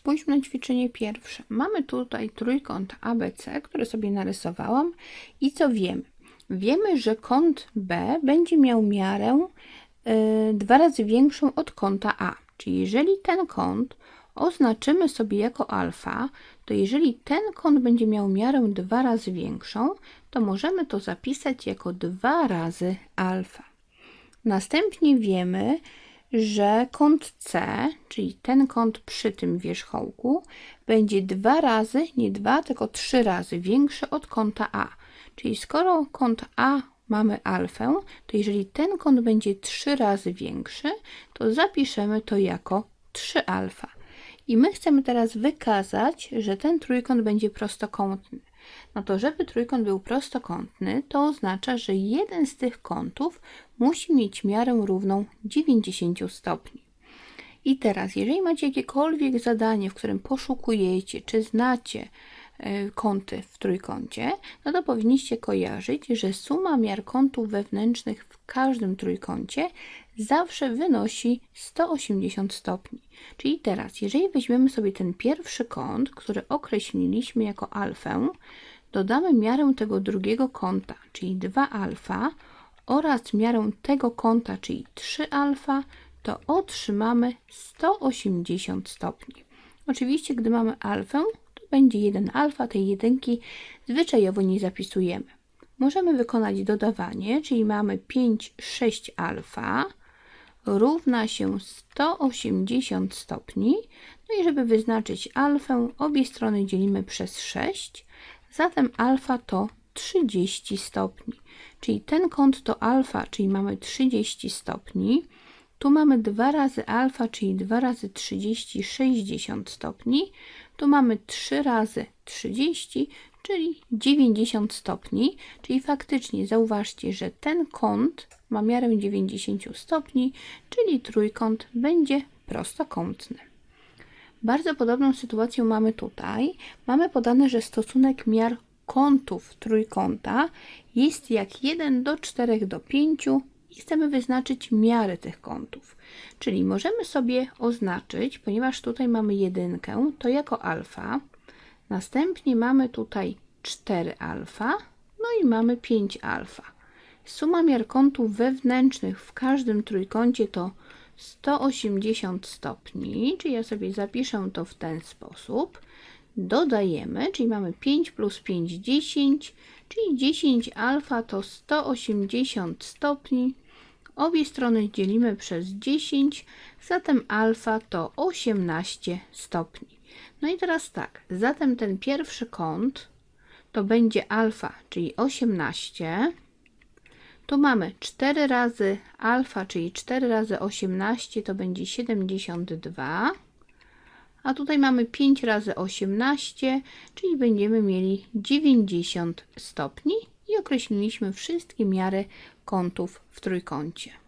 Spójrzmy na ćwiczenie pierwsze. Mamy tutaj trójkąt ABC, który sobie narysowałam i co wiemy? Wiemy, że kąt B będzie miał miarę y, dwa razy większą od kąta A. Czyli jeżeli ten kąt oznaczymy sobie jako alfa, to jeżeli ten kąt będzie miał miarę dwa razy większą, to możemy to zapisać jako dwa razy alfa. Następnie wiemy, że kąt C, czyli ten kąt przy tym wierzchołku, będzie dwa razy, nie dwa, tylko trzy razy większy od kąta A. Czyli skoro kąt A mamy alfę, to jeżeli ten kąt będzie trzy razy większy, to zapiszemy to jako 3 alfa. I my chcemy teraz wykazać, że ten trójkąt będzie prostokątny. No to żeby trójkąt był prostokątny, to oznacza, że jeden z tych kątów musi mieć miarę równą 90 stopni. I teraz, jeżeli macie jakiekolwiek zadanie, w którym poszukujecie, czy znacie kąty w trójkącie, no to powinniście kojarzyć, że suma miar kątów wewnętrznych w każdym trójkącie zawsze wynosi 180 stopni. Czyli teraz, jeżeli weźmiemy sobie ten pierwszy kąt, który określiliśmy jako alfę, dodamy miarę tego drugiego kąta, czyli 2 alfa oraz miarę tego kąta, czyli 3 alfa, to otrzymamy 180 stopni. Oczywiście, gdy mamy alfę, będzie 1 alfa, tej jedynki zwyczajowo nie zapisujemy. Możemy wykonać dodawanie, czyli mamy 5, 6 alfa równa się 180 stopni. No i żeby wyznaczyć alfę, obie strony dzielimy przez 6, zatem alfa to 30 stopni. Czyli ten kąt to alfa, czyli mamy 30 stopni. Tu mamy 2 razy alfa, czyli 2 razy 30, 60 stopni. Tu mamy 3 razy 30, czyli 90 stopni. Czyli faktycznie zauważcie, że ten kąt ma miarę 90 stopni, czyli trójkąt będzie prostokątny. Bardzo podobną sytuację mamy tutaj. Mamy podane, że stosunek miar kątów trójkąta jest jak 1 do 4 do 5 i chcemy wyznaczyć miary tych kątów. Czyli możemy sobie oznaczyć, ponieważ tutaj mamy jedynkę, to jako alfa. Następnie mamy tutaj 4 alfa, no i mamy 5 alfa. Suma miar kątów wewnętrznych w każdym trójkącie to 180 stopni, czyli ja sobie zapiszę to w ten sposób. Dodajemy, czyli mamy 5 plus 5, 10, czyli 10 alfa to 180 stopni. Obie strony dzielimy przez 10, zatem alfa to 18 stopni. No i teraz tak, zatem ten pierwszy kąt to będzie alfa, czyli 18. Tu mamy 4 razy alfa, czyli 4 razy 18 to będzie 72. A tutaj mamy 5 razy 18, czyli będziemy mieli 90 stopni i określiliśmy wszystkie miary kątów w trójkącie.